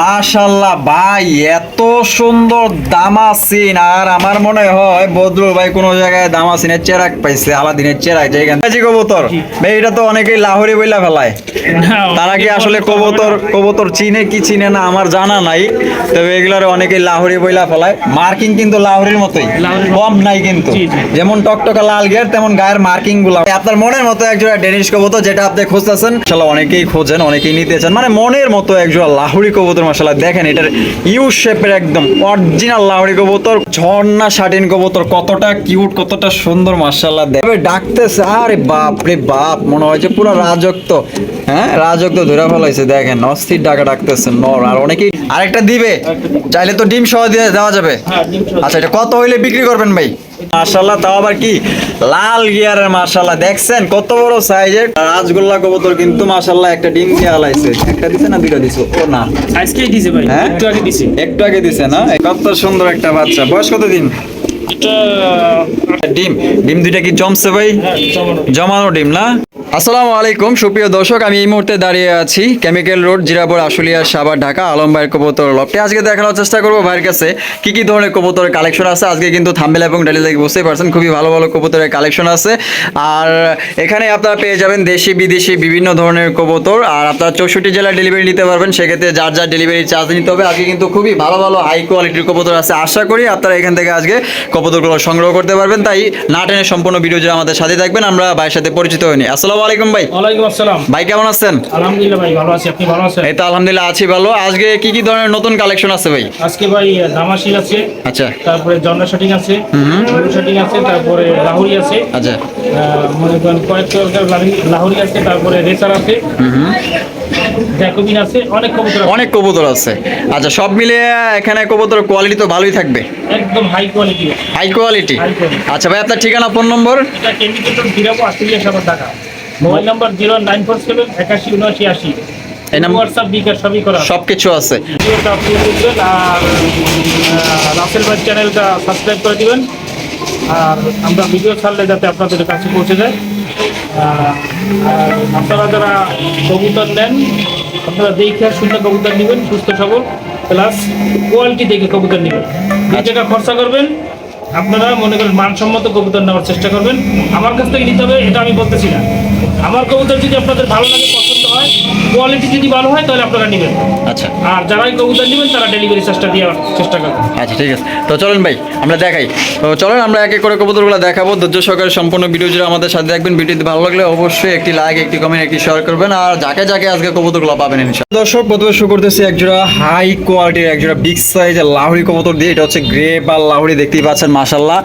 মাশাল্লাহ ভাই এত সুন্দর দামাসিন। আর আমার মনে হয় বদরুল ভাই কোন জায়গায় দামাসিনের চেরাক পাইছে আলাদিনের চেরাক যেখানে কবুতর। ভাই এটা তো অনেকেই লাহোরি বইলা ফেলায়। তারা কি আসলে কবুতর কবুতর চিনে কি চিনে না আমার জানা নাই। তবে এগুলার অনেকেই লাহোরি বইলা ফেলায়। মার্কিং কিন্তু লাহোরির মতোই কম নাই কিন্তু। যেমন টকটকা লাল গিয়ার তেমন গায়ের মার্কিংগুলো আপনার মনের মতো একজোড়া ডেনিশ কবুতর যেটা আপনি খুঁজতেছেন মাশাআল্লাহ অনেকেই খোঁজেন অনেকেই নিতে চান মানে মনের মতো একজোড়া লাহুরি কবুতর মাশাআল্লাহ দেখেন এটার ইউ শেপের একদম অরিজিনাল লাহুরি কবুতর ঝর্ণা শাটিন কবুতর কতটা কিউট কতটা সুন্দর মাশাআল্লাহ দেখবে ডাকতেছে আরে বাপ রে বাপ মনে হয় যে পুরো রাজত্ব হ্যাঁ রাজত্ব ধরে ফেলাইছে দেখেন অস্থির ডাকা ডাকতেছে নর আর অনেকেই আরেকটা দিবে চাইলে তো ডিম সহ দিয়ে দেওয়া যাবে। হ্যাঁ। আচ্ছা এটা কত হইলে বিক্রি করবেন ভাই? মাশাল্লাহ তাও আবার কি? লাল গিয়ারের মাশাল্লাহ দেখছেন? কত বড় সাইজের? রাজগোল্লা কবুতর কিন্তু মাশাল্লাহ একটা ডিম দিয়ে আলাইছে। একটা দিছে না দুইটা দিছে? ও না। আজকেই দিছে ভাই হ্যাঁ? একটু আগে দিছে। একটু আগে দিছে না? কত সুন্দর একটা বাচ্চা। বয়স কত দিন? ডিম। ডিম দুইটা কি জমছে ভাই? হ্যাঁ, জমানো। জমানো ডিম না? আসসালামু আলাইকুম, সুপ্রিয় দর্শক, আমি এই মুহূর্তে দাঁড়িয়ে আছি কেমিক্যাল রোড, জিরাপুর, আশুলিয়া সাবার ঢাকা আলম ভাইয়ের কবুতর লকটে আজকে দেখানোর চেষ্টা করব ভাইয়ের কাছে কি কি ধরনের কবুতরের কালেকশন আছে। আজকে কিন্তু থাম্বেল এবং ডালি দেখে বুঝতেই পারছেন, খুবই ভালো ভালো কবুতরের কালেকশন আছে। আর এখানে আপনারা পেয়ে যাবেন দেশি, বিদেশি বিভিন্ন ধরনের কবুতর। আর আপনারা চৌষট্টি জেলায় ডেলিভারি নিতে পারবেন, সেক্ষেত্রে যার যার ডেলিভারি চার্জ নিতে হবে। আজকে কিন্তু খুবই ভালো ভালো হাই কোয়ালিটির কবুতর আছে। আশা করি আপনারা এখান থেকে আজকে কবুতরগুলো সংগ্রহ করতে পারবেন। তাই না টেনে সম্পূর্ণ ভিডিও আমাদের সাথে থাকবেন। আমরা ভাইয়ের সাথে পরিচিত হইনি আসসালামু আলাইকুম ভাই। ওয়ালাইকুম আসসালাম। ভাই কেমন আছেন? আলহামদুলিল্লাহ ভাই ভালো আছি। আপনি ভালো আছেন? এই তো আলহামদুলিল্লাহ আছি ভালো। আজকে কি কি ধরনের নতুন কালেকশন আছে ভাই? আজকে ভাই দামাশি আছে আচ্ছা। তারপরে জন্না শাটিং আছে গরু শাটিং আছে তারপরে লাহুরি আছে আচ্ছা। মনে করেন কয়েক লাহুরি আছে তারপরে রেসার আছে জ্যাকোবিন আছে অনেক কবুতর আছে। অনেক কবুতর আছে। আচ্ছা সব মিলিয়ে এখানে কবুতর কোয়ালিটি তো ভালোই থাকবে? একদম হাই কোয়ালিটি হাই কোয়ালিটি আচ্ছা ভাই আপনার ঠিকানা ফোন নম্বর এটা টাকা mobile number zero nine four seven একাশি উনআশি আশি। হোয়াটসঅ্যাপ বিকাশ সবই করা সব কিছু আছে। আর রাসেল ভাই চ্যানেলটা সাবস্ক্রাইব করে দিবেন। আর আমরা ভিডিও ছাড়লে যাতে আপনাদের কাছে পৌঁছে যায়। আপনারা যারা কবুতর নেন আপনারা দেখে কবুতর নেবেন সুস্থ সবল। প্লাস কোয়ালিটি দেখে কবুতর নেবেন। যে টাকা খরচা করবেন আপনারা মনে করেন মানসম্মত কবুতর নেওয়ার চেষ্টা করবেন। আমার কাছ থেকে নিতে হবে এটা আমি বলতেছি না। আমার কবুতর যদি আপনাদের ভালো লাগে পছন্দ হয় কোয়ালিটি যদি ভালো হয় তাহলে আপনারা নেবেন। আচ্ছা। আর যারাই কবুতর নেবেন তারা ডেলিভারি চার্জটা দেওয়ার চেষ্টা করবেন। আচ্ছা ঠিক আছে। তো চলেন ভাই আমরা দেখাই। তো চলেন আমরা এক এক করে কবুতরগুলো দেখাবো। ধৈর্য সহকারে সম্পূর্ণ ভিডিও জুড়ে আমাদের সাথে দেখবেন ভিডিওটি ভালো লাগলে অবশ্যই একটি লাইক একটি কমেন্ট একটি শেয়ার করবেন। আর যাকে যাকে আজকে কবুতরগুলো পাবেন ইনশাআল্লাহ। দর্শক প্রথমে শুরু করতেছি একজোড়া হাই কোয়ালিটির একজোড়া বিগ সাইজের লাহুরি কবুতর দিয়ে। এটা হচ্ছে গ্রে বা লাহুরি দেখতেই পাচ্ছেন মাশাল্লাহ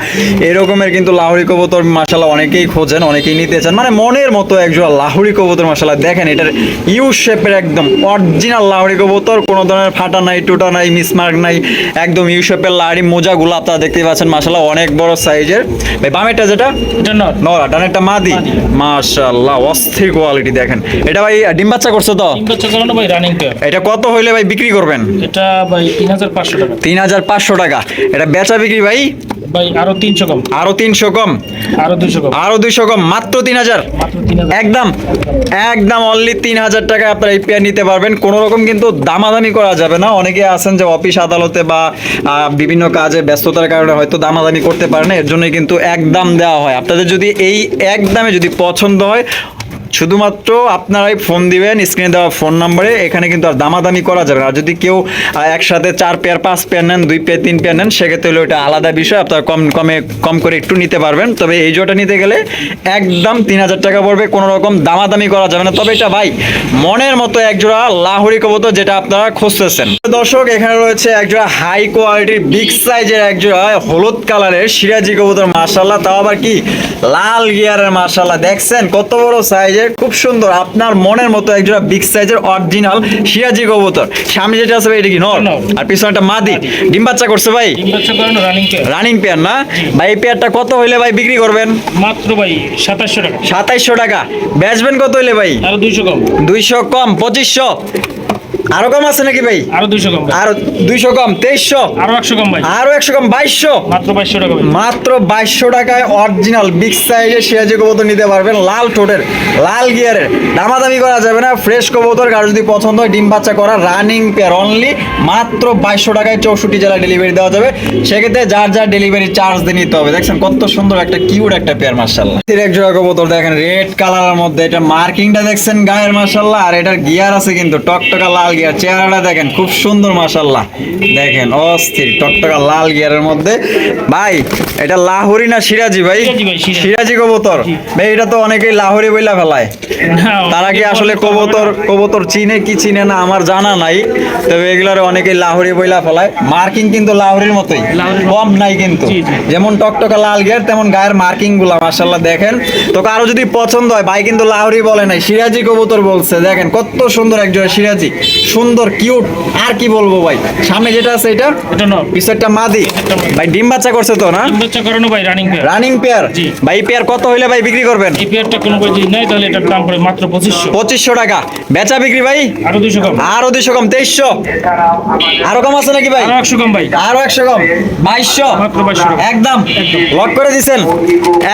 এরকমের কিন্তু লাহুরি কবুতর মাশাল্লাহ অনেকেই খোঁজেন অনেকেই নিতে চান। মানে মনের মতো একজোড়া লাহুরি কবুতর মাশাল্লাহ দেখেন এটার ইউ শেপের একদম অরিজিনাল লাহুরি কবুতর। কোনো ধরনের ফাটা নাই টুটা নাই মিসমার্ক নাই একদম ইউ শেপের লাহরি মোজাগুলো আপনারা দেখতেই পাচ্ছেন মাশাল্লাহ অনেক বড় সাইজের ভাই বামেরটা যেটা? নরা। ডানেরটা মাদি। মাশাল্লাহ অস্থির কোয়ালিটি দেখেন। এটা ভাই ডিম বাচ্চা করছে তো? ভাই রানিং এটা কত হইলে ভাই বিক্রি করবেন? এটা ভাই তিন হাজার পাঁচশো টাকা। তিন হাজার পাঁচশো টাকা। এটা বেচা বিক্রি ভাই? ভাই আরও তিনশো কম। আরও তিনশো কম। আরও দুশো কম। আরও দুইশো কম মাত্র তিন হাজার। মাত্র তিন হাজার। একদম একদম অনলি আপনারা এই পেয়ার নিতে পারবেন। কোনো রকম কিন্তু দামাদামি করা যাবে না। অনেকে আছেন যে অফিস আদালতে বা বিভিন্ন কাজে ব্যস্ততার কারণে হয়তো দামাদামি করতে পারে না। এর জন্যই কিন্তু একদম দেওয়া হয়। আপনাদের যদি এই একদমে যদি পছন্দ হয় শুধুমাত্র আপনারাই ফোন দিবেন স্ক্রিনে দেওয়া ফোন নম্বরে এখানে কিন্তু আর দামাদামি করা যাবে আর যদি কেউ একসাথে চার পেয়ার পাঁচ পেয়ার নেন, দুই পেয়ার তিন পেয়ার নেন, সেক্ষেত্রে হলো এটা আলাদা বিষয়, আপনারা কম, কমে, কম করে একটু নিতে পারবেন। তবে এই জোটা নিতে গেলে একদম তিন হাজার টাকা পড়বে, কোনো রকম দামাদামি করা যাবে না। তবে এটা ভাই, মনের মতো একজোড়া লাহুরি কবুতর যেটা আপনারা খুঁজতেছেন। দর্শক, এখানে রয়েছে একজোড়া হাই কোয়ালিটির বিগ সাইজের একজোড়া হলুদ কালারের সিরাজি কবুতর মার্শাল্লাহ তাও আবার কি? লাল গিয়ারের মার্শাল্লাহ দেখছেন কত বড় সাইজের খুব সুন্দর। আপনার মনের মতো একজোড়া বিগ সাইজের অরিজিনাল সিরাজি কবুতর। সামনে যেটা আছে ভাই এটা কি নর? আর আর পিছনটা মাদি। ডিম বাচ্চা করছে ভাই? ডিম বাচ্চা করানো রানিং পেয়ার রানিং পেয়ার না? ভাই এই পেয়ারটা কত হইলে ভাই বিক্রি করবেন? মাত্র ভাই 2700 টাকা। সাতাইশশো টাকা। বেচবেন কত হইলে ভাই? আরও দুইশো কম। দুইশো কম পঁচিশশো। আরও কম আছে নাকি ভাই? আরও দুইশো কম আরও দুইশো কম তেইশশো? আরও একশো কম ভাই। আরও একশো কম বাইশশো? মাত্র বাইশশো টাকা মাত্র বাইশশো টাকায় অরিজিনাল বিগ সাইজের সিরাজি কবুতর নিতে পারবেন লাল ঠোঁটের লাল গিয়ারের দামাদামি করা যাবে না ফ্রেশ কবুতর কারও যদি পছন্দ হয় ডিম বাচ্চা করা রানিং পেয়ার অনলি মাত্র বাইশশো টাকায় চৌষট্টি জেলায় ডেলিভারি দেওয়া যাবে। সেক্ষেত্রে যার যার ডেলিভারি চার্জ দিয়ে নিতে হবে। দেখছেন কত সুন্দর একটা কিউট একটা পেয়ার মার্শাল্লাহ এক জোড়া কবুতর দেখেন রেড কালারের মধ্যে এটা মার্কিংটা দেখছেন গায়ের মার্শাল্লাহ আর এটার গিয়ার আছে কিন্তু টকটকা লাল গিয়ার চেহারাটা দেখেন খুব সুন্দর মার্শাল্লাহ দেখেন অস্থির টকটকা লাল গিয়ারের মধ্যে। ভাই এটা লাহোরি না সিরাজি ভাই? সিরাজি কবুতর। ভাই এটা তো অনেকেই লাহোরি বইলা ফেলায়। তারা কি আসলে কবুতর কবুতর চিনে কি চিনে না আমার জানা নাই। তবে এগুলার অনেকেই লাহোরি বইলা ফেলায়। মার্কিং কিন্তু লাহোরির মতোই। কম নাই কিন্তু। যেমন টকটকা লাল গিয়ার তেমন গায়ের মার্কিংগুলা মার্শাল্লাহ দেখেন। তো কারও যদি পছন্দ হয় ভাই কিন্তু লাহোরি বলে নাই সিরাজি কবুতর বলছে। দেখেন কত সুন্দর একজন সিরাজি। সুন্দর কিউট আর কি বলব ভাই? সামনে যেটা আছে এটা এটা নর পিছেরটা মাদি। ভাই ডিম বাচ্চা করছে তো না? ডিম বাচ্চা করানো ভাই রানিং পেয়ার রানিং পেয়ার। ভাই পেয়ার কত হইলে ভাই বিক্রি করবেন? এই পেয়ারটা কোনো ভাই নেয় তাহলে এটার দাম পড়ে মাত্র পঁচিশশো। পঁচিশশো টাকা। বেচা বিক্রি ভাই? আরও দুইশো কম। আরও দুইশো কম তেইশশো। আরও কম আছে নাকি ভাই? আরও একশো কম ভাই। আরও একশো কম বাইশশো। মাত্র 2200 একদম। লক করে দিছেন?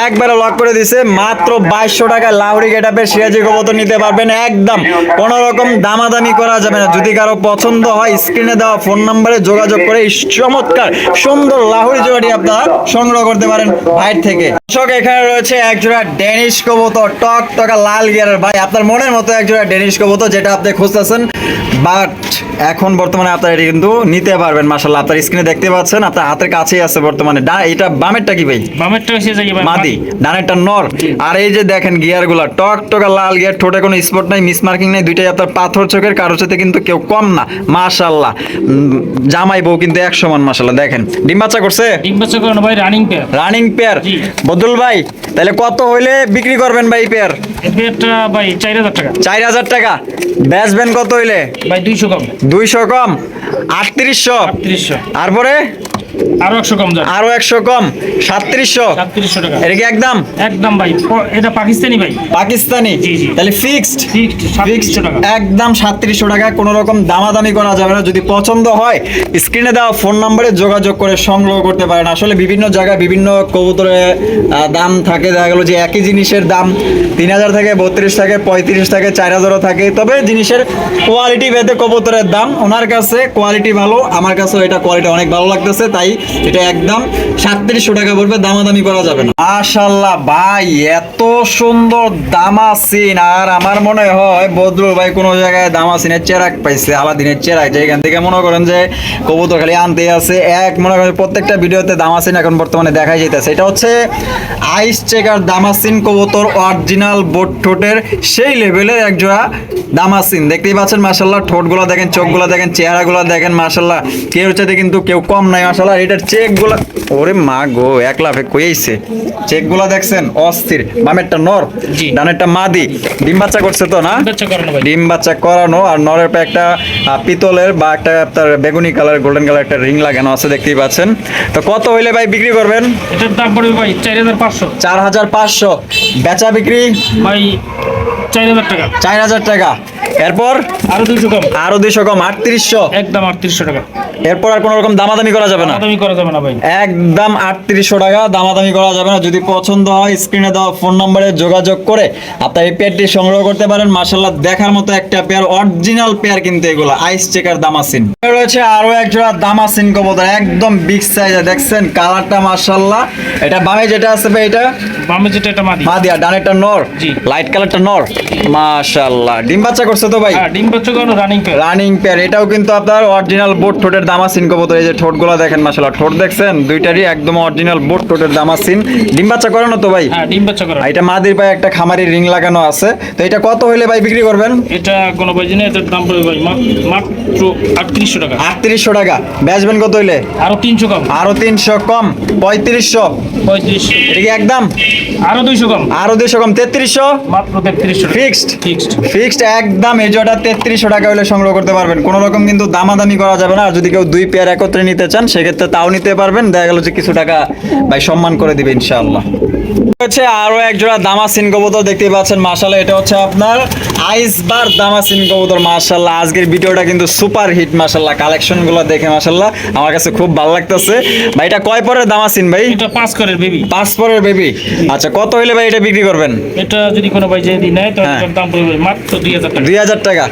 একবারে লক করে দিছে। মাত্র বাইশশো টাকা লাউরি গেটাপের সিরাজি কবুতর নিতে পারবেন। একদম। কোন রকম দামাদামি করা যাবে না। যদি কারও পছন্দ হয় স্ক্রিনে দেওয়া ফোন নাম্বারে যোগাযোগ করে চমৎকার, সুন্দর লাহুরি জোড়াটি আপনারা সংগ্রহ করতে পারেন ভাইয়ের থেকে। দর্শক এখানে রয়েছে এক জোড়া ডেনিশ কবুতর টক টকা লাল গিয়ারের ভাই। আপনার মনের মতো এক জোড়া ডেনিশ কবুতর যেটা আপনি খুঁজতেছেন। বাট এখন বর্তমানে আপনারা এটি কিন্তু নিতে পারবেন মাসাল্লাহ আপনার স্ক্রিনে দেখতে পাচ্ছেন আপনার হাতের কাছেই আছে বর্তমানে। এটা বামেরটা কি ভাই? বামেরটা মাদি ডানেরটা নর। আর এই যে দেখেন গিয়ারগুলা টক টকা লাল গিয়ার ঠোঁটে কোনো স্পট নাই মিস মার্কিং নাই দুইটাই আপনার পাথর চোখের কারোর সাথে কিন্তু কেউ কম না মাশাল্লাহ জামাই বউ কিন্তু এক সমান মাশাল্লাহ দেখেন ডিম বাচ্চা করছে? ডিম বাচ্চা করানো ভাই রানিং পেয়ার রানিং পেয়ার জি। বদুল ভাই তাহলে কত হইলে বিক্রি করবেন ভাই পেয়ার ভাই চার হাজার টাকা। চার হাজার টাকা। বেচবেন কত হইলে? ভাই দুইশো কম। দুইশো কম। আটত্রিশশো। আটত্রিশশো। তারপরে? আরও একশো কম আরও টাকা। এটা কি একদম? একদম ভাই এটা পাকিস্তানি ভাই। পাকিস্তানি? জি, জি। তাহলে ফিক্সড ফিক্সড টাকা। একদম সাতত্রিশশো টাকা কোনো রকম দামাদামি করা যাবে না। যদি পছন্দ হয় স্ক্রিনে দেওয়া ফোন নম্বরে যোগাযোগ করে সংগ্রহ করতে পারেন। আসলে বিভিন্ন জায়গায় বিভিন্ন কবুতরের আহ, দাম থাকে। দেখা গেলো যে একই জিনিসের দাম তিন হাজার থেকে বত্রিশ থাকে পঁয়ত্রিশ থাকে চার হাজারও থাকে। তবে জিনিসের কোয়ালিটি ভেদে কবুতরের দাম ওনার কাছে কোয়ালিটি ভালো। আমার কাছেও এটা কোয়ালিটি অনেক ভালো লাগতেছে। তাই এটা একদম সাতত্রিশশো টাকা পড়বে, দামাদামি করা যাবে না। মাশাল্লাহ ভাই, এত সুন্দর দামাসিন, আর আমার মনে হয় বদরুল ভাই কোনো জায়গায় দামাসিনের চেরাক পাইছে, আলাদিনের চেরাক যেখান থেকে মনে করেন যে কবুতর খালি আনতে আছে। এক, মনে করেন প্রত্যেকটা ভিডিওতে দামাসিন এখন বর্তমানে দেখাই যেতেছে এটা হচ্ছে আইস চেকার দামাসিন কবুতর অরিজিনাল বোট ঠোঁটের সেই লেভেলের এক জোড়া দামাসিন দেখতেই পাচ্ছেন মার্শাল্লাহ ঠোঁটগুলো দেখেন চোখগুলো দেখেন চেহারাগুলো দেখেন মার্শাল্লাহ কেউ চাইতে কিন্তু কেউ কম নাই মার্শাল্লাহ এটার চেকগুলো ওরে মা গো এক লাফে কইছে চেকগুলো দেখছেন অস্থির। বামেরটা নর। ডানেরটা মাদি। ডিম বাচ্চা করছে তো না? ডিম বাচ্চা করানো ভাই। ডিম বাচ্চা করানো আর নরের পা একটা পিতলের বা একটা আপনার বেগুনি কালার গোল্ডেন কালার একটা রিং লাগানো আছে দেখতেই পাচ্ছেন। তো কত হইলে ভাই বিক্রি করবেন? এটার দাম পড়বে ভাই চার হাজার পাঁচশো। চার হাজার পাঁচশো। বেচা বিক্রি? ভাই চার হাজার টাকা। চার হাজার টাকা। এরপর? আরও দুইশো কম। আরও দুইশো কম আটত্রিশশো। একদম আটত্রিশশো টাকা। এরপর আর কোনো রকম দামাদামি করা যাবে না? দামি করা যাবে না ভাই। একদম আটত্রিশশো টাকা দামাদামি করা যাবে না। যদি পছন্দ হয় স্ক্রিনে দেওয়া ফোন নম্বরে যোগাযোগ করে আপনার এই পেয়ারটি সংগ্রহ করতে পারেন। মার্শাল্লাহ দেখার মতো একটা পেয়ার অরিজিনাল পেয়ার কিন্তু এগুলো আইস চেকার দামাসিন রয়েছে আরও এক জোড়া দামাসিন কবুতর একদম বিগ সাইজে দেখছেন? কালারটা মার্শাল্লাহ এটা বামে যেটা আছে ভাই এটা? বামে যেটা এটা মাদি। মাদিয়া ডানেরটা নর। লাইট কালারটা নর। মাশাল্লাহ ডিম বাচ্চা করছে তো ভাই? হ্যাঁ ডিম করানো রানিং পেয়ার রানিং পেয়ার এটাও কিন্তু আপনার অরিজিনাল বোট ঠোঁটের দামাসিন কবুতর। এই যে ঠোঁটগুলো দেখেন মাশাল্লাহ ঠোঁট দেখছেন? দুইটারই একদম অরিজিনাল বোট ঠোঁটের দামাসিন ডিম বাচ্চা করানো তো ভাই? হ্যাঁ ডিম বাচ্চা করানো। এটা মাদির পায়ে একটা খামারি রিং লাগানো আছে। তো এটা কত হইলে ভাই বিক্রি করবেন? এটা কোনো ভাই জেনে এটার দাম পড়বে ভাই মাত্র আটত্রিশশো টাকা। আটত্রিশশো টাকা। বেচবেন কত হইলে? আরও তিনশো কম। আরও তিনশো কম পঁয়ত্রিশশো। পঁয়ত্রিশশো। এটা কি একদম? আরও দুইশো কম। আরও দুইশো কম তেত্রিশশো? মাত্র তেত্রিশশো টাকা। ফিক্সড ফিক্সড ফিক্সড একদম এই জোড়া তেত্রিশশো টাকা হলে সংগ্রহ করতে পারবেন। কোনো রকম কিন্তু দামাদামি করা যাবে না। আর যদি কেউ দুই পেয়ার একত্রে নিতে চান সেক্ষেত্রে তাও নিতে পারবেন। দেখা গেল যে কিছু টাকা ভাই সম্মান করে দিবে ইনশাআল্লাহ। হচ্ছে আরও এক জোড়া দামাসিন কবুতর দেখতে পাচ্ছেন। মাশাল্লাহ এটা হচ্ছে আপনার আইসবার দামাসিন কবুতর। মাশাল্লাহ আজকের ভিডিওটা কিন্তু সুপার হিট মাশাল্লাহ কালেকশনগুলো দেখে মাশাল্লাহ আমার কাছে খুব ভালো লাগতেছে। ভাই এটা কয় পরের দামাসিন ভাই? এটা পাঁচ করের বেবি। পাঁচ পরের বেবি। আচ্ছা কত হইলে ভাই এটা বিক্রি করবেন? এটা যদি কোনো ভাই যদি নেয় তো হ্যাঁ। দাম পড়বে মাত্র দুই হাজার টাকা। দুই হাজার টাকা।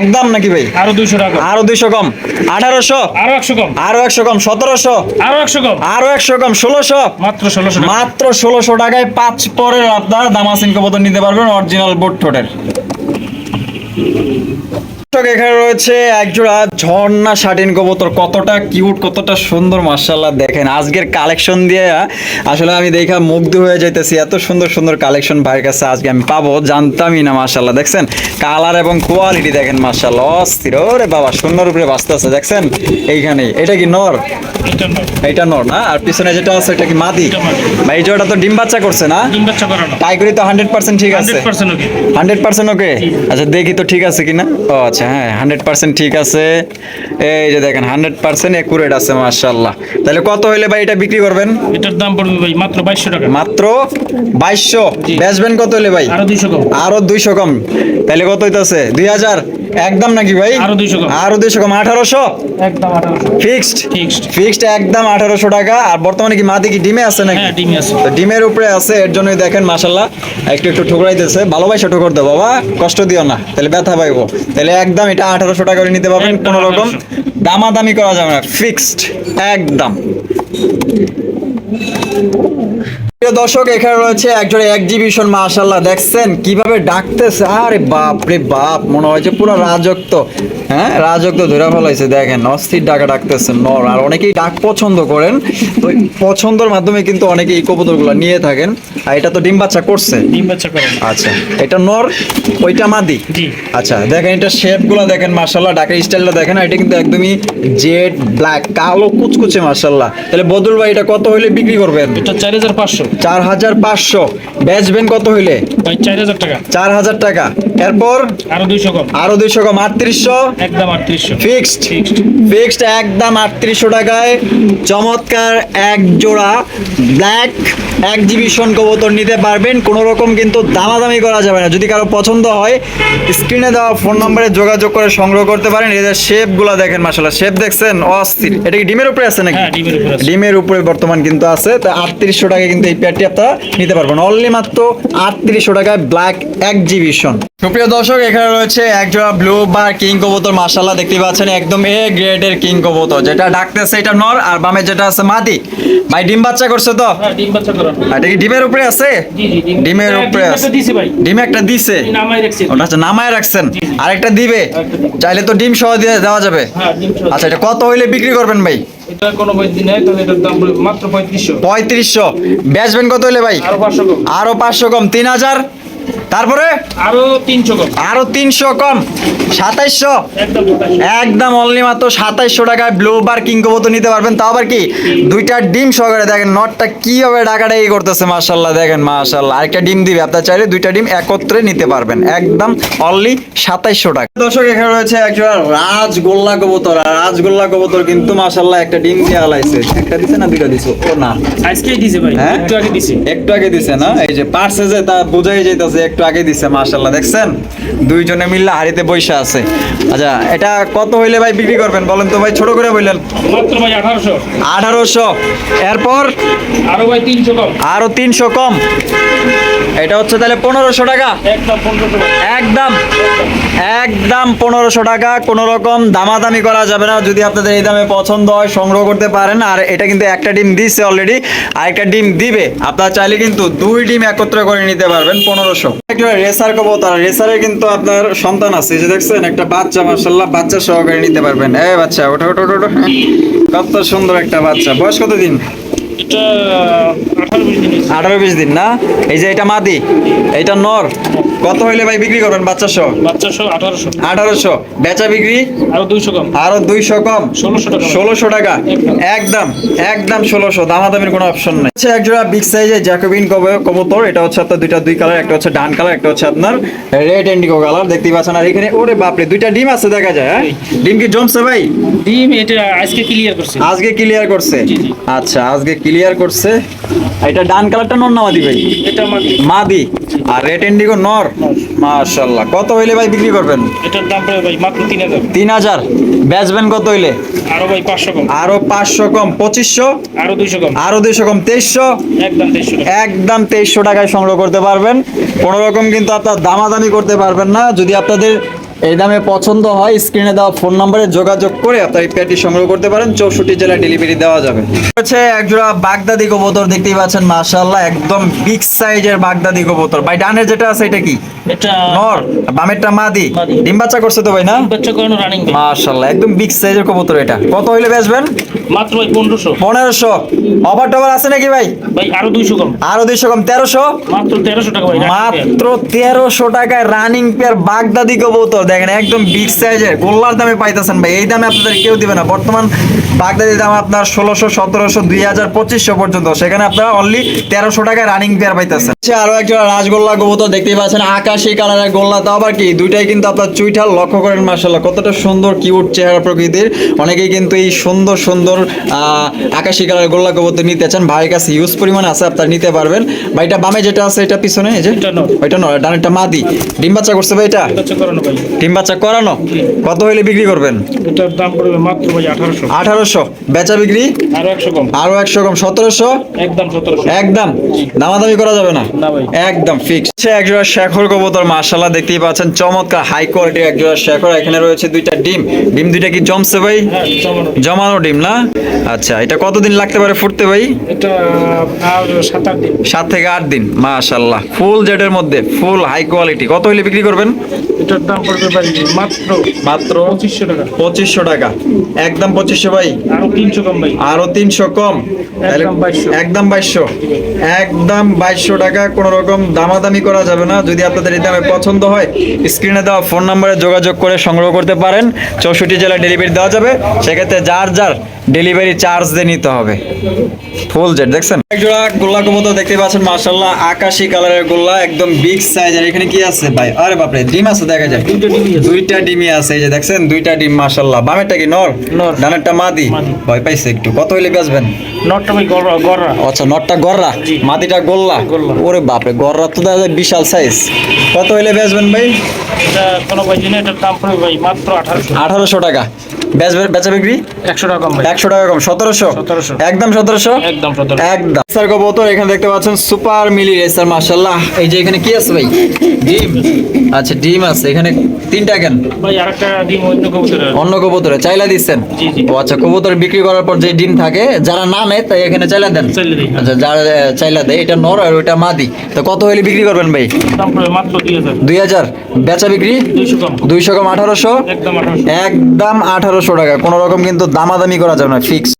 একদম নাকি ভাই? আরও দুইশো টাকা। আরও দুইশো কম। আঠারোশো? আরও একশো কম। আরও একশো কম। সতেরোশো? আরও একশো কম। আরও একশো কম। ষোলোশো? মাত্র ষোলোশো মাত্র ষোলোশো টাকায় পাঁচ পরের আপনারা দামাসিন কবুতর নিতে পারবেন অরিজিনাল বোট ঠোঁটের। এখানে রয়েছে একজোড়া ঝর্ণা শাটিন কবুতর। কতটা কিউট কতটা সুন্দর মার্শাল্লাহ দেখেন। আজকের কালেকশন দিয়ে আসলে আমি দেখা মুগ্ধ হয়ে যাইতেছি। এত সুন্দর সুন্দর কালেকশন ভাইয়ের কাছে আজকে আমি পাবো জানতামই না মার্শাল্লাহ দেখছেন? কালার এবং কোয়ালিটি দেখেন মার্শাল্লাহ অস্থির। ওরে বাবা সুন্দর উপরে বাঁচতে আছে দেখছেন? এইখানেই। এটা কি নর? এটা নর। না? আর পিছনে যেটা আছে এটা কি মাদি? ভাই এই জোড়াটা তো ডিম বাচ্চা করছে না? ডিম বাচ্চা করানো তাই করি তো হান্ড্রেড পার্সেন্ট ঠিক আছে। Hundred percent okay. আচ্ছা দেখি তো ঠিক আছে কিনা? ও আচ্ছা। হ্যাঁ হান্ড্রেড পার্সেন্ট ঠিক আছে। এই যে দেখেন হান্ড্রেড পার্সেন্ট একুরেট আছে মার্শাল্লাহ তাহলে কত হইলে ভাই এটা বিক্রি করবেন? এটার দাম পড়বে ভাই মাত্র বাইশশো টাকা। মাত্র বাইশশো। বেচবেন কত হইলে ভাই? আরও দুইশো কম। আরও দুইশো কম। তাহলে কত হইতাছে? দুই হাজার। একদম নাকি ভাই? আরও 200 কম। আরও দুইশো কম। আঠারোশো? একদম আঠারোশো। ফিক্সড? ফিক্সড। ফিক্সড একদম আঠারোশো টাকা। আর বর্তমানে কি মাদি কি ডিমে আছে নাকি? হ্যাঁ ডিমি আছে। তো ডিমের উপরে আছে এর জন্যই দেখেন মাসাল্লাহ একটু একটু ঠুকরাইতেছে। ভালোবাসা ঠুকর দেবো বাবা। কষ্ট দিও না। তাহলে ব্যথা পাইবো। তাহলে একদম এটা আঠারোশো টাকা করে নিতে পারবেন কোনো রকম 1800 দামাদামি করা যাবে না ফিক্সড একদম। দর্শক এখানে রয়েছে একজন এক্সিবিশন মাশাল্লাহ দেখছেন কীভাবে ডাকতেছে? আরে বাপ রে বাপ মনে হয় যে পুরো রাজত্ব হ্যাঁ? রাজত্ব ধরে ফেলাইছে দেখেন অস্থির ডাকা ডাকতেছে নর। আর অনেকেই ডাক পছন্দ করেন তো পছন্দের মাধ্যমে কিন্তু অনেকে এই কবুতরগুলো নিয়ে থাকেন। আর এটা তো ডিম বাচ্চা করছে। ডিম বাচ্চা করে। আচ্ছা এটা নর ওইটা মাদি? জি। আচ্ছা দেখেন এটা শেপগুলো দেখেন মার্শাল্লাহ ঢাকা স্টাইলটা দেখেন এটা কিন্তু একদমই জেড ব্ল্যাক কালো কুচকুচে মার্শাল্লাহ তাহলে বদল ভাই এটা কত হইলে বিক্রি করবেন এটা চার হাজার পাঁচশো। চার হাজার পাঁচশো। বেচবেন কত হইলে? ভাই চার হাজার টাকা। চার হাজার টাকা। এরপর আরও দুইশো কম। আরও দুইশো কম আটত্রিশশো। একদম আটত্রিশশো। ফিক্সড ফিক্সড একদম আটত্রিশশো টাকায়। চমৎকার এক জোড়া ব্ল্যাক এক্সিবিশন কবুতর নিতে পারবেন। কোনো রকম কিন্তু দামাদামি করা যাবে না। যদি কারও পছন্দ হয় স্ক্রিনে দেওয়া ফোন নম্বরে যোগাযোগ করে সংগ্রহ করতে পারেন। এদের শেপগুলো দেখেন মাসাল্লাহ শেপ দেখছেন? অস্থির। এটা কি ডিমের উপরে আছে নাকি? হ্যাঁ ডিমের উপর ডিমের উপরে বর্তমান কিন্তু আছে। তো আটত্রিশশো টাকা কিন্তু এই পেয়ারটি আপনারা নিতে পারবেন। অনলি মাত্র আটত্রিশশো টাকায় ব্ল্যাক এক্সিবিশন সুপ্রিয় দর্শক এখানে রয়েছে একজোড়া ব্লু বার কিং কবুতর মার্শাল্লাহ দেখতে পাচ্ছেন একদম এ গ্রেডের কিং কবুতর। যেটা ডাকতেছে এটা নর আর বামে যেটা আছে মাদি। ভাই ডিম বাচ্চা করছে তো? হ্যাঁ ডিম বাচ্চা করানো এটা কি ডিমের উপরে আছে? ডিমের হ্যাঁ, উপরে ডিম আছে। ডিম একটা দিছে? ওটা হচ্ছে নামায় রাখছেন? জি, জি। আরেকটা দিবে? চাইলে তো ডিম সহ দিয়ে দেওয়া যাবে। হ্যাঁ। আচ্ছা এটা কত হইলে বিক্রি করবেন ভাই? পঁয়ত্রিশশো। বেচবেন কত হইলে ভাই? আরও আরও পাঁচশো কম। তিন হাজার? তারপরে? আরও তিনশো কম। আরও তিনশো কম। সাতাইশশো? একদম অনলি মাত্র সাতাইশশো টাকায় ব্লু বার কিং কবুতর নিতে পারবেন। তাও আবার কি দুইটা ডিম সহকারে দেখেন নটটা কীভাবে ডাকাটা এই করতেছে মাশাল্লাহ দেখেন মাশাল্লাহ আরেকটা ডিম দিবে আপনার চাইলে দুইটা ডিম একত্রে নিতে পারবেন। একদম অনলি সাতাইশশো টাকা। দর্শক এখানে রয়েছে একজন রাজগোল্লা কবুতর। আর রাজগোল্লা কবুতর কিন্তু মাশাল্লাহ একটা ডিম দিয়ে আলাইছে একটা দিছে না দুইটা দিছে? ও না। আজকেই দিছে ভাই হ্যাঁ? একটু আগে দিছে। একটু আগে দিছে না? এই যে পার্সে যে তা বোঝাই যাইতাছে একটু আগে দিছে মাশাল্লাহ দেখছেন? দুইজনে মিললে হাড়িতে বৈশা আছে। আচ্ছা এটা কত হইলে ভাই বিক্রি করবেন? বলেন তো ভাই ছোট করে বললেন মাত্র ভাই আঠারোশো। আঠারোশো। এরপর? আরও ভাই তিনশো কম। আরও তিনশো কম। এটা হচ্ছে তাহলে পনেরোশো টাকা। একদম পনেরোশো কম একদম। একদম পনেরোশো টাকা, কোনো রকম দামাদামি করা যাবে না। যদি আপনাদের এই দামে পছন্দ হয়, সংগ্রহ করতে পারেন। আর এটা কিন্তু একটা ডিম দিচ্ছে অলরেডি আর একটা ডিম দিবে। আপনারা চাইলে কিন্তু দুই ডিম একত্রে করে নিতে পারবেন পনেরোশো। একটা রেসার তারা রেসারে কিন্তু আপনার সন্তান আছে। যে দেখছেন, একটা বাচ্চা মার্শাল্লাহ বাচ্চা সহকারে নিতে পারবেন। এ বাচ্চা, ওঠো ওঠো ওঠো ওঠো। কত সুন্দর একটা বাচ্চা। বয়স কত দিন এটা আঠারো বিশ দিন হয়েছে। আঠারো বিশ দিন না? এই যে এটা মাদি এইটা নর। কত হইলে ভাই বিক্রি করবেন বাচ্চা সহ? আঠারোশো। আঠারোশো। বেচা বিক্রি? আরও দুইশো কম। আরও দুইশো কম? ষোলোশো টাকা। ষোলোশো টাকা? একদম। একদম একদম ষোলোশো। দামাদামির কোনো অপশন নাই। হচ্ছে একজোড়া বিগ সাইজের জ্যাকোবিন কবুতর। এটা হচ্ছে আপনার দুইটা দুই কালার একটা হচ্ছে ডান কালার একটা হচ্ছে আপনার রেড এন্ডিগো কালার দেখতেই পাচ্ছেন আর এখানে ওরে বাপরে দুইটা ডিম আছে দেখা যায় হ্যাঁ? ডিম কি জমছে ভাই? ডিম এটা আজকে ক্লিয়ার করছে। আজকে ক্লিয়ার করছে। জি, জি। আচ্ছা আজকে ক্লিয়ার করছে। এটা ডান কালারটা নর না মাদি ভাই? এটা মাদি। আর রেড ইন্ডিগো নর? মাশাল্লাহ কত হইলে ভাই বিক্রি করবেন? এটার দাম পড়বে ভাই মাত্র তিন হাজার। তিন হাজার। বেচবেন কত হইলে? আরও ভাই পাঁচশো কম। আরও পাঁচশো কম। পঁচিশশো? আরও দুইশো কম। আরও দুইশো কম। তেইশশো? একদম তেইশশো টাকা। একদম তেইশশো টাকায় সংগ্রহ করতে পারবেন। কোনো রকম কিন্তু আপনার দামাদামি করতে পারবেন না। যদি আপনাদের এই দামে পছন্দ হয় স্ক্রিনে দেওয়া ফোন নম্বরে যোগাযোগ করে আপনার এই পেয়ারটি সংগ্রহ করতে পারেন। চৌষট্টি জেলায় ডেলিভারি দেওয়া যাবে। হচ্ছে একজোড়া বাগদাদি কবুতর দেখতেই পাচ্ছেন মাশাআল্লাহ একদম বিগ সাইজের বাগদাদি কবুতর। ভাই ডানের যেটা আছে এটা কি? এটা নর বামেরটা মাদি। মাদি। ডিম বাচ্চা করছে তো ভাই না? বাচ্চা করানো রানিং মাশাআল্লাহ একদম বিগ সাইজের কবুতর এটা। কত হইলে বেচবেন? মাত্র ভাই অফার টফার আছে নাকি ভাই? ভাই আরও দুইশো কম। আরও মাত্র তেরোশো টাকা ভাই মাত্র তেরোশো টাকায় রানিং পেয়ার বাগদাদি কবুতর। দেখেন একদম বিগ সাইজের গোল্লার দামে পাইতেছেন ভাই। এই দামে আপনাদের কেউ দিবে না। বর্তমান বাগদাদির দাম আপনার ষোলোশো সতেরোশো দুই হাজার পঁচিশশো পর্যন্ত। সেখানে আপনারা অনলি তেরোশো টাকায় রানিং পেয়ার পাইতেছেন। আচ্ছা, আরও একটা রাজগোল্লা কবুতর দেখতেই পাচ্ছেন। আকাশি কালারের গোল্লা তো আবার কি? দুইটাই কিন্তু আপনার চুইঠাল লক্ষ্য করেন মার্শাল্লাহ কতটা সুন্দর কিউট চেহারা প্রকৃতির। অনেকেই কিন্তু এই সুন্দর সুন্দর আহ, আকাশি কালারের গোল্লা কবুতর নিতে চান। ভাইয়ের কাছে ইউজ পরিমাণ আছে আপনারা নিতে পারবেন। ভাইটা বামে যেটা আছে এটা পিছনে এই যে। ওইটা নয় ডানেরটা মাদি। ডিম বাচ্চা করছে ভাই এটা? করানো ভাই। ডিম বাচ্চা করানো? কত হইলে বিক্রি করবেন? এটার দাম পড়বে মাত্র ভাই আঠারোশো। আঠারোশো। বেচা বিক্রি? আরও একশো কম। আরও একশো কম। সতেরোশো? একদম সতেরোশো। একদম? দামাদামি করা যাবে না? না ভাই। একদম ফিক্স একজোড়া শেখর কবুতর মার্শাল্লাহ দেখতেই পাচ্ছেন। চমৎকার হাই কোয়ালিটির একজোড়া শেখর। এখানে রয়েছে দুইটা ডিম। ডিম দুইটা কি জমছে ভাই? হ্যাঁ জমানো জমানো ডিম না? আচ্ছা এটা কতদিন লাগতে পারে ফুটতে ভাই? এটা আর সাত থেকে আট দিন মাশাল্লাহ ফুল জেটের মধ্যে ফুল হাই কোয়ালিটি কত হইলে বিক্রি করবেন? এটার দাম পড়বে ভাই মাত্র মাত্র পঁচিশশো টাকা। পঁচিশশো টাকা। একদম পঁচিশশো ভাই। আরও তিনশো কম ভাই। আরও তিনশো কম। একদম 2200 একদম বাইশশো। একদম বাইশশো টাকা কোনো রকম দামাদামি করা যাবে না। যদি আপনাদের এই দামে পছন্দ হয় স্ক্রিনে দেওয়া ফোন নম্বরে যোগাযোগ করে সংগ্রহ করতে পারেন। চৌষট্টি জেলায় ডেলিভারি দেওয়া যাবে। সেক্ষেত্রে যার যার ডেলিভারি চার্জ দিয়ে নিতে হবে। ফুল জেট দেখছেন? এক জোড়া গোল্লা কবুতর দেখতে পাচ্ছেন মাশাল্লাহ আকাশি কালারের গোল্লা একদম বিগ সাইজের এখানে কি আছে ভাই? আরে বাপরে ডিম আছে দেখা যায়। দুইটা ডিমই আছে। এই যে দেখছেন দুইটা ডিম মাশাল্লাহ বামেরটা কি নর? নর। ডানেরটা মাদি। ভয় পাইছে একটু। কত হইলে বেচবেন? নটটা ভাই গররা আচ্ছা নটটা গররা। মাটিটা গোল্লা। ওরে বাপরে গররা তো দাদা বিশাল সাইজ কত হইলে বেচবেন ভাই? এটা কোনো ভাই জন্য এটা দাম পড়বে ভাই মাত্র আঠারোশো টাকা। বেচা বিক্রি? একশো টাকা কম একশো টাকা কম। সতেরোশো? একদম সতেরোশো? একদম একদম। স্যার কবুতর এখানে দেখতে পাচ্ছেন সুপার মিলি রেসার মাশাল্লাহ এই যে এখানে কি আছে ভাই? ডিম? আচ্ছা ডিম আছে। এখানে তিনটা কেন? ভাই আরেকটা ডিম অন্য কবুতরে চাইলা দিচ্ছেন। ও আচ্ছা কবুতর বিক্রি করার পর যে ডিম থাকে যারা না নেয় তাই এখানে চাইলা দেন। আচ্ছা যারা চাইলা দেয় এটা নর আর ওইটা মাদি। তো কত হইলে বিক্রি করবেন ভাই? দুই হাজার। বেচা বিক্রি? দুইশো কম। আঠারোশো। একদম আঠারোশো। আঠারোশো টাকা। কোনো রকম কিন্তু দামাদামি করা যাবে না ফিক্স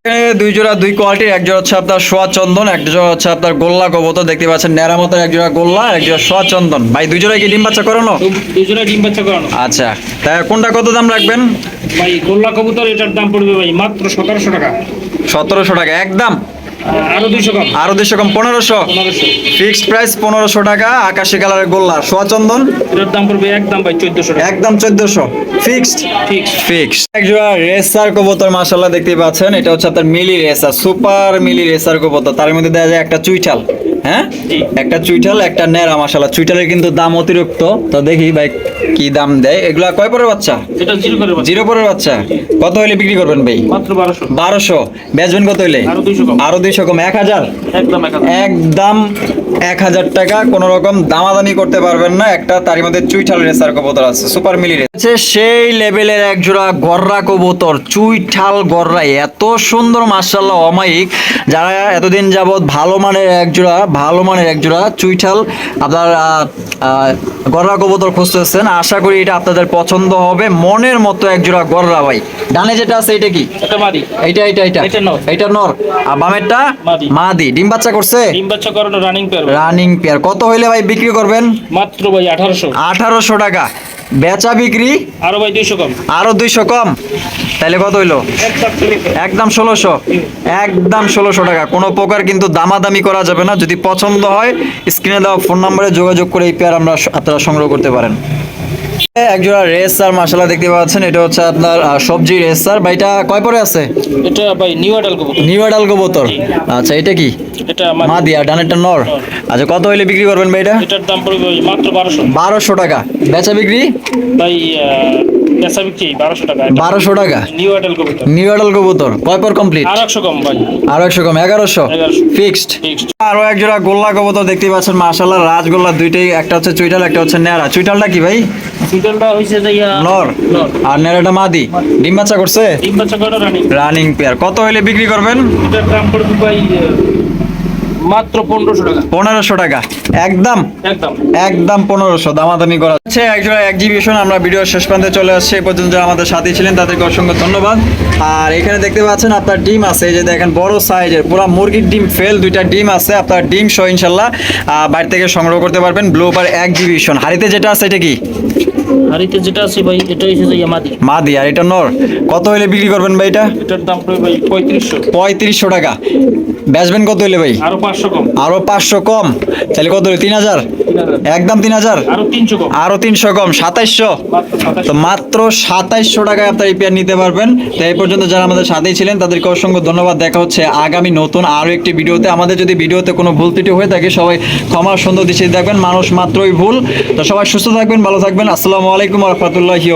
দুই জোড়া দুই কোয়ালিটির এক জোড়া হচ্ছে আপনার সোয়া চন্দন এক জোড়া হচ্ছে আপনার গোল্লা কবুতর। দেখতে পাচ্ছেন নেরামতের এক জোড়া গোল্লা এক জোড়া সোয়া চন্দন। ভাই দুই জোড়া কি ডিম বাচ্চা করানো? দুই জোড়া ডিম বাচ্চা করানো। আচ্ছা তা কোনটা কত দাম রাখবেন? ভাই গোল্লা কবুতর এটার দাম পড়বে ভাই মাত্র সতেরোশো টাকা। সতেরোশো টাকা একদম। আর দুইশো কম। আরও দুইশো কম পনেরোশো। ফিক্সড প্রাইস পনেরোশো টাকা আকাশি কালারের গোল্লা। সোয়া চন্দন? এটার দাম পড়বে একদম ভাই চোদ্দশো একদম চোদ্দশো। ফিক্সড? ঠিক ফিক্স একজোড়া রেসার কবুতর মাশাল্লাহ দেখতেই পাচ্ছেন। এটা হচ্ছে আপনার মিলি রেসার সুপার মিলি রেসার কবুতর। তার মধ্যে দেওয়া যায় একটা চুইঠাল হ্যাঁ? একটা চুইঠাল একটা নেরা মাশাল্লাহ চুইঠালের কিন্তু দাম অতিরিক্ত। তো দেখি ভাই কি দাম দেয়? এগুলা কয় পরের বাচ্চা? এটা জিরো করে বাচ্চা। জিরো পরের বাচ্চা। কত হইলে বিক্রি করবেন ভাই? মাত্র বারোশো। বেচবেন কত হইলে? আরও দুইশো কম। আরও দুইশো কম। এক হাজার? একদম এক হাজার। একদম টাকা। কোনো রকম দামাদামি করতে পারবেন না। একটা তারই মধ্যে চুইঠাল রেসার কবুতর আছে। সুপার মিলি আছে সেই লেভেলের এক জোড়া গররা কবুতর। চুইঠাল গররা। এত সুন্দর মার্শাল্লাহ অমায়িক। যারা এতদিন যাবৎ ভালো মানের এক জোড়া ভালো মানের এক জোড়া চুইঠাল আপনার গররা কবুতর খুঁজতেছেন। আশা করি এটা আপনাদের পছন্দ হবে। মনের মতো একজোড়া গররা ভাই। ডানে যেটা আছে এটা কি? এটা মাদি। এটা এটা এটা নর। আর বামেরটা। মাদি। ডিম বাচ্চা করছে? ডিম বাচ্চা করানো রানিং পেয়ার রানিং পেয়ার কত হইলে ভাই বিক্রি করবেন? মাত্র ভাই 1800 1800 টাকা। বেচা বিক্রি? আরও ভাই দুইশো কম। আরও দুইশো কম? তাহলে কত হইল? একদম ষোলোশো। একদম ষোলোশো টাকা। কোনো প্রকার কিন্তু দামাদামি করা যাবে না। যদি পছন্দ হয় স্ক্রিনে দেওয়া ফোন নম্বরে যোগাযোগ করে এই পেয়ার আমরা আপনারা সংগ্রহ করতে পারেন। একজোড়া রেসার মাসালা দেখতে পাচ্ছেন এটা হচ্ছে আপনার সবজি রেসার ভাইটা কয় পরে আছে? এটা ভাই নিউ আডাল কবুতর। নিউ আডাল কবুতর। আচ্ছা এটা কি? এটা ডানেরটা নর। আচ্ছা কত হইলে বিক্রি করবেন ভাই এটা? এটার দাম পড়বে মাত্র বারোশো। বারোশো টাকা। বেচা বিক্রি? ভাই পেশা বিক্রি বারোশো টাকা। বারোশো টাকা। নিউ আডাল কবুতর। নিউ আডাল কবুতর। কয় পর কমপ্লিট? আর কম ভাই। আরও কম এগারোশো? 1100 ফিক্সড? আরও এক জোড়া গোল্লা কবুতর দেখতে পাচ্ছেন রাজগোল্লা দুইটাই একটা হচ্ছে চুইটাল একটা হচ্ছে নেড়া চুইটালটা কি ভাই? সিজনটা হয়েছে যে নর নর আর নেড়াটা মাদি। ডিম বাচ্চা করছে? তিন বাচ্চা কটা রানি। রানিং পেয়ার কত হইলে বিক্রি করবেন? এটার দাম পড়বে ভাই মাত্র পনেরোশো টাকা। পনেরোশো টাকা। একদম? একদম। একদম পনেরোশো। দামাদামি করা হচ্ছে একজোড়া এক্সিবিশন আমরা ভিডিও শেষ প্রান্তে চলে আসছি। এই পর্যন্ত আমাদের সাথে ছিলেন তাদেরকে অসংখ্য ধন্যবাদ। আর এখানে দেখতে পাচ্ছেন আপনার ডিম আছে। এই যে দেখেন বড় সাইজের পুরো মুরগির ডিম ফেল দুইটা ডিম আছে। আপনার ডিম সহ ইনশাল্লাহ বাড়ি থেকে সংগ্রহ করতে পারবেন। ব্লোবার এক্সিবিশন হাড়িতে যেটা আছে এটা কি? হাড়িতে যেটা আছে ভাই এটা হয়েছে যে মাদি। মাদি আর এটা নর কত হইলে বিক্রি করবেন ভাই এটা? এটার দাম পড়বে ভাই পঁয়ত্রিশশো। পঁয়ত্রিশশো টাকা। বেচবেন কত হইলে ভাই? আরও পাঁচশো কম। আরও পাঁচশো কম। তাহলে কত হইলে? তিন হাজার তিন হাজার? একদম তিন হাজার? আরও তিনশো কম। সাতাইশশো? তো মাত্র সাতাইশশো টাকায় আপনার এই পেয়ার নিতে পারবেন। তো এই পর্যন্ত যারা আমাদের সাথেই ছিলেন তাদেরকে অসংখ্য ধন্যবাদ। দেখা হচ্ছে আগামী নতুন আরও একটি ভিডিওতে। আমাদের যদি ভিডিওতে কোনো ভুল ত্রুটি হয়ে থাকে সবাই ক্ষমা সুন্দর দৃষ্টি দেখবেন। মানুষ মাত্রই ভুল। তো সবাই সুস্থ থাকবেন ভালো থাকবেন। আসসালামু আলাইকুম রহমতুল্লাহি